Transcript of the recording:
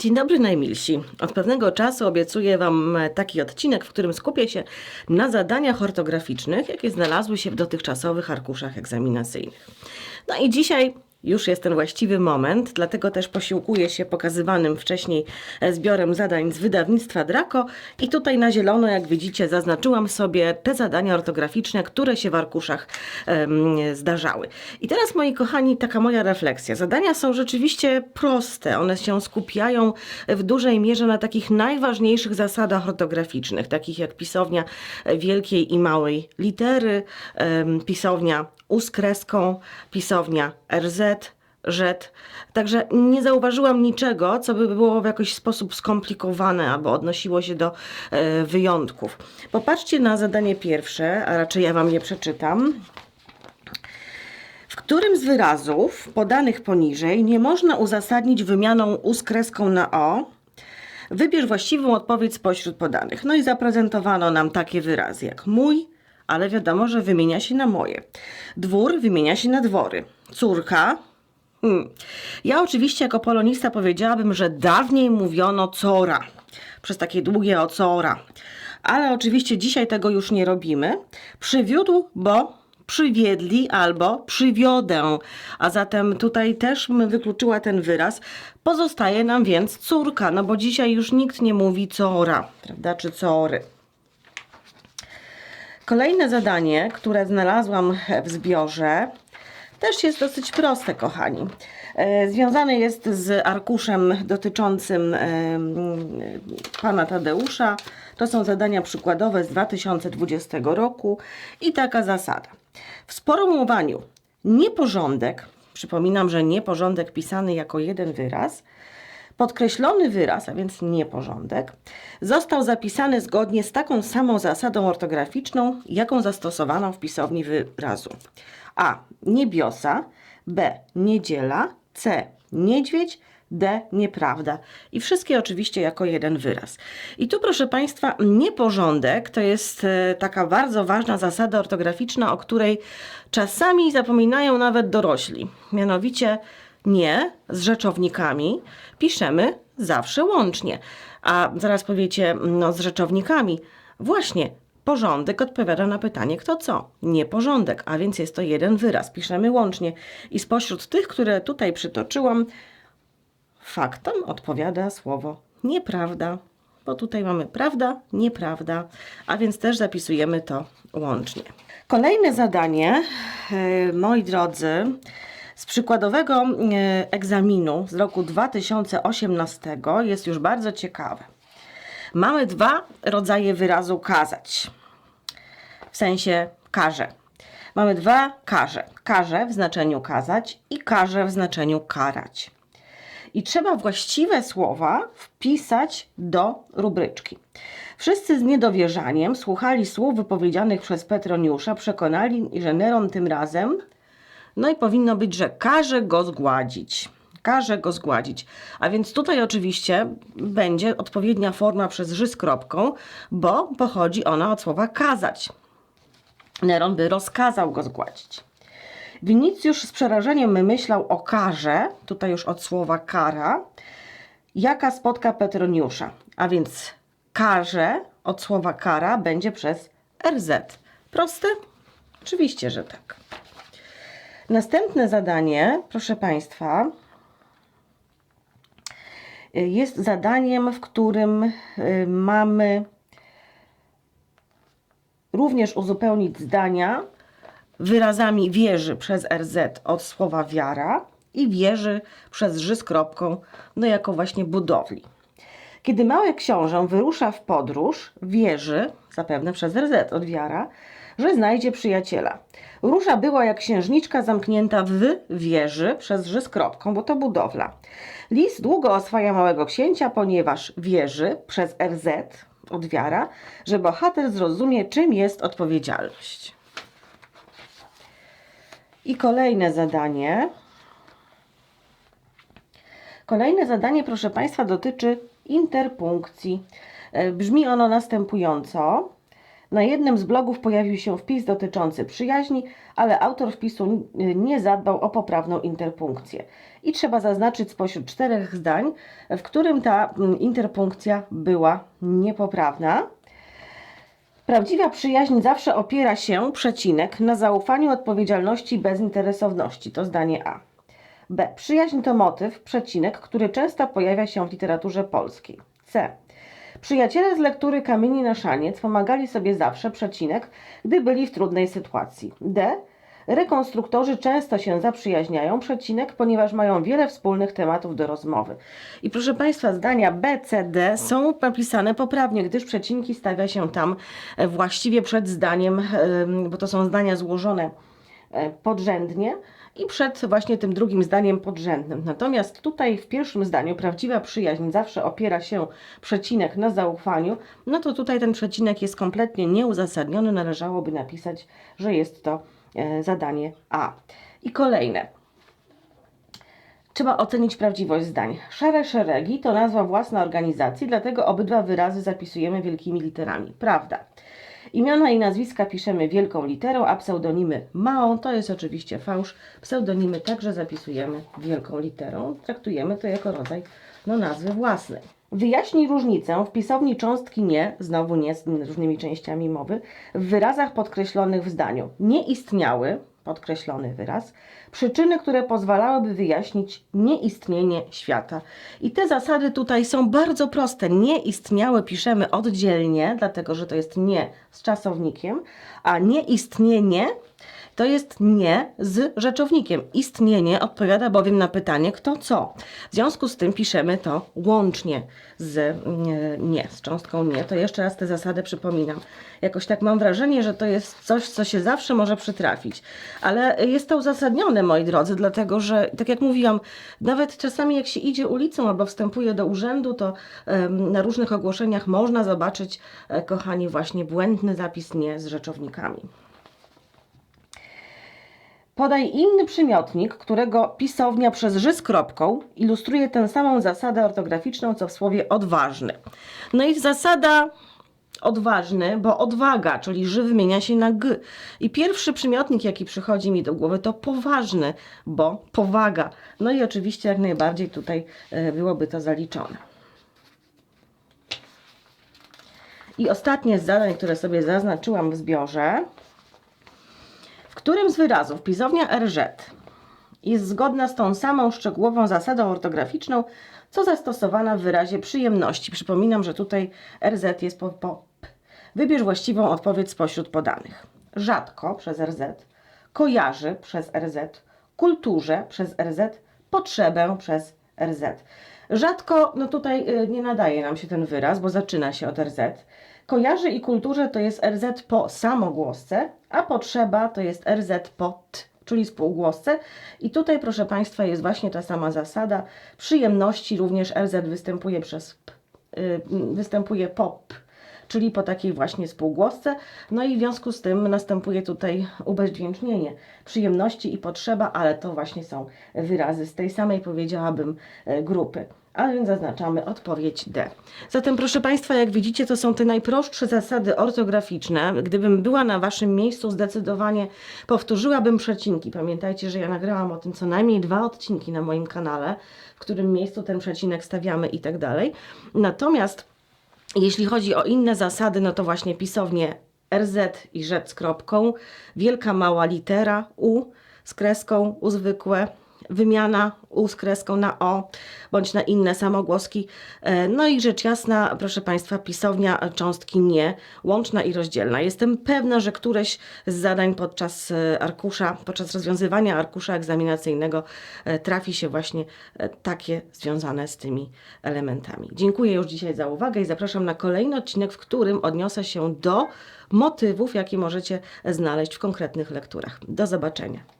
Dzień dobry najmilsi. Od pewnego czasu obiecuję Wam taki odcinek, w którym skupię się na zadaniach ortograficznych, jakie znalazły się w dotychczasowych arkuszach egzaminacyjnych. No i dzisiaj już jest ten właściwy moment, dlatego też posiłkuję się pokazywanym wcześniej e, zbiorem zadań z wydawnictwa Draco i tutaj na zielono, jak widzicie, zaznaczyłam sobie te zadania ortograficzne, które się w arkuszach em, zdarzały. I teraz, moi kochani, taka moja refleksja. Zadania są rzeczywiście proste, one się skupiają w dużej mierze na takich najważniejszych zasadach ortograficznych, takich jak pisownia wielkiej i małej litery, em, pisownia U pisownia RZ, rzet. Także nie zauważyłam niczego, co by było w jakiś sposób skomplikowane albo odnosiło się do e, wyjątków. Popatrzcie na zadanie pierwsze, a raczej ja Wam je przeczytam. W którym z wyrazów podanych poniżej nie można uzasadnić wymianą u na o? Wybierz właściwą odpowiedź spośród podanych. No i zaprezentowano nam takie wyrazy jak mój, ale wiadomo, że wymienia się na moje. Dwór wymienia się na dwory. Córka. Hmm. Ja oczywiście jako polonista powiedziałabym, że dawniej mówiono cora. Przez takie długie o cora. Ale oczywiście dzisiaj tego już nie robimy. Przywiódł, bo przywiedli albo przywiodę. A zatem tutaj też bym wykluczyła ten wyraz. Pozostaje nam więc córka, no bo dzisiaj już nikt nie mówi cora, prawda, czy cory. Kolejne zadanie, które znalazłam w zbiorze, też jest dosyć proste, kochani. E, Związane jest z arkuszem dotyczącym e, m, pana Tadeusza. To są zadania przykładowe z 2020 roku i taka zasada. W sformułowaniu nieporządek, przypominam, że nieporządek pisany jako jeden wyraz, Podkreślony wyraz, a więc nieporządek, został zapisany zgodnie z taką samą zasadą ortograficzną, jaką zastosowano w pisowni wyrazu. A. Niebiosa, B. Niedziela, C. Niedźwiedź, D. Nieprawda. I wszystkie oczywiście jako jeden wyraz. I tu, proszę Państwa, nieporządek to jest e, taka bardzo ważna zasada ortograficzna, o której czasami zapominają nawet dorośli. Mianowicie nie z rzeczownikami piszemy zawsze łącznie. A zaraz powiecie, no z rzeczownikami. Właśnie, porządek odpowiada na pytanie kto co. Nieporządek, a więc jest to jeden wyraz. Piszemy łącznie. I spośród tych, które tutaj przytoczyłam, faktom odpowiada słowo nieprawda. Bo tutaj mamy prawda, nieprawda, a więc też zapisujemy to łącznie. Kolejne zadanie, e, moi drodzy, z przykładowego e, egzaminu z roku 2018 jest już bardzo ciekawe. Mamy dwa rodzaje wyrazu kazać. W sensie karze. Mamy dwa karze. Karze w znaczeniu kazać i karze w znaczeniu karać. I trzeba właściwe słowa wpisać do rubryczki. Wszyscy z niedowierzaniem słuchali słów wypowiedzianych przez Petroniusza, przekonali, że Neron tym razem no i powinno być, że każe go zgładzić. Każe go zgładzić. A więc tutaj oczywiście będzie odpowiednia forma przez ży z kropką, bo pochodzi ona od słowa kazać. Neron by rozkazał go zgładzić. Winicjusz z przerażeniem myślał o karze, tutaj już od słowa kara, jaka spotka Petroniusza. A więc karze od słowa kara będzie przez RZ. Proste? Oczywiście, że tak. Następne zadanie, proszę Państwa, jest zadaniem, w którym y, mamy również uzupełnić zdania wyrazami wieży przez RZ od słowa wiara i wieży przez ży z kropką, no jako właśnie budowli. Kiedy mały książę wyrusza w podróż, wierzy, zapewne przez RZ od wiara, że znajdzie przyjaciela. Róża była jak księżniczka zamknięta w wieży przez ży z kropką, bo to budowla. Lis długo oswaja małego księcia, ponieważ wierzy przez RZ od wiara, że bohater zrozumie, czym jest odpowiedzialność. I kolejne zadanie. Kolejne zadanie, proszę Państwa, dotyczy interpunkcji. E, Brzmi ono następująco. Na jednym z blogów pojawił się wpis dotyczący przyjaźni, ale autor wpisu nie zadbał o poprawną interpunkcję. I trzeba zaznaczyć spośród czterech zdań, w którym ta interpunkcja była niepoprawna. Prawdziwa przyjaźń zawsze opiera się, przecinek, na zaufaniu, odpowiedzialności i bezinteresowności. To zdanie A. B. Przyjaźń to motyw, przecinek, który często pojawia się w literaturze polskiej. C. Przyjaciele z lektury Kamieni na szaniec pomagali sobie zawsze, przecinek, gdy byli w trudnej sytuacji. D. Rekonstruktorzy często się zaprzyjaźniają, przecinek, ponieważ mają wiele wspólnych tematów do rozmowy. I proszę Państwa, zdania B, C, D są napisane poprawnie, gdyż przecinki stawia się tam właściwie przed zdaniem, em, bo to są zdania złożone podrzędnie i przed właśnie tym drugim zdaniem podrzędnym. Natomiast tutaj w pierwszym zdaniu prawdziwa przyjaźń zawsze opiera się przecinek na zaufaniu, no to tutaj ten przecinek jest kompletnie nieuzasadniony. Należałoby napisać, że jest to e, zadanie A. I kolejne. Trzeba ocenić prawdziwość zdań. Szare szeregi to nazwa własna organizacji, dlatego obydwa wyrazy zapisujemy wielkimi literami. Prawda. Imiona i nazwiska piszemy wielką literą, a pseudonimy małą. To jest oczywiście fałsz. Pseudonimy także zapisujemy wielką literą. Traktujemy to jako rodzaj no, nazwy własnej. Wyjaśnij różnicę w pisowni cząstki nie, znowu nie z różnymi częściami mowy, w wyrazach podkreślonych w zdaniu. Nie istniały, podkreślony wyraz, przyczyny, które pozwalałyby wyjaśnić nieistnienie świata. I te zasady tutaj są bardzo proste. Nie istniały piszemy oddzielnie, dlatego że to jest nie z czasownikiem, a nieistnienie to jest nie z rzeczownikiem. Istnienie odpowiada bowiem na pytanie kto co. W związku z tym piszemy to łącznie z mm, nie, z cząstką nie. To jeszcze raz tę zasadę przypominam. Jakoś tak mam wrażenie, że to jest coś, co się zawsze może przytrafić. Ale jest to uzasadnione, moi drodzy, dlatego że, tak jak mówiłam, nawet czasami jak się idzie ulicą albo wstępuje do urzędu, to na różnych ogłoszeniach można zobaczyć, e, kochani, właśnie błędny zapis nie z rzeczownikami. Podaj inny przymiotnik, którego pisownia przez ży z kropką ilustruje tę samą zasadę ortograficzną, co w słowie odważny. No i zasada odważny, bo odwaga, czyli ży wymienia się na g. I pierwszy przymiotnik, jaki przychodzi mi do głowy, to poważny, bo powaga. No i oczywiście jak najbardziej tutaj e, byłoby to zaliczone. I ostatnie z zadań, które sobie zaznaczyłam w zbiorze. W którym z wyrazów pisownia RZ jest zgodna z tą samą szczegółową zasadą ortograficzną, co zastosowana w wyrazie przyjemności? Przypominam, że tutaj RZ jest po, po p. Wybierz właściwą odpowiedź spośród podanych. Rzadko przez RZ, kojarzy przez RZ, kulturze przez RZ, potrzebę przez RZ. Rzadko, no tutaj y, nie nadaje nam się ten wyraz, bo zaczyna się od RZ. Kojarzy i kulturze to jest RZ po samogłosce, a potrzeba to jest RZ po t, czyli spółgłosce. I tutaj, proszę Państwa, jest właśnie ta sama zasada. Przyjemności również RZ występuje przez p, y, występuje po p, czyli po takiej właśnie spółgłosce. No i w związku z tym następuje tutaj ubezdźwięcznienie przyjemności i potrzeba, ale to właśnie są wyrazy z tej samej, powiedziałabym, e, grupy. A więc zaznaczamy odpowiedź D. Zatem, proszę Państwa, jak widzicie, to są te najprostsze zasady ortograficzne. Gdybym była na Waszym miejscu, zdecydowanie powtórzyłabym przecinki. Pamiętajcie, że ja nagrałam o tym co najmniej dwa odcinki na moim kanale, w którym miejscu ten przecinek stawiamy i tak dalej. Natomiast jeśli chodzi o inne zasady, no to właśnie pisownie RZ i rzecz z kropką, wielka mała litera U z kreską, U zwykłe, wymiana U z kreską na O, bądź na inne samogłoski. E, No i rzecz jasna, proszę Państwa, pisownia cząstki nie, łączna i rozdzielna. Jestem pewna, że któreś z zadań podczas e, arkusza, podczas rozwiązywania arkusza egzaminacyjnego e, trafi się właśnie takie związane z tymi elementami. Dziękuję już dzisiaj za uwagę i zapraszam na kolejny odcinek, w którym odniosę się do motywów, jakie możecie znaleźć w konkretnych lekturach. Do zobaczenia.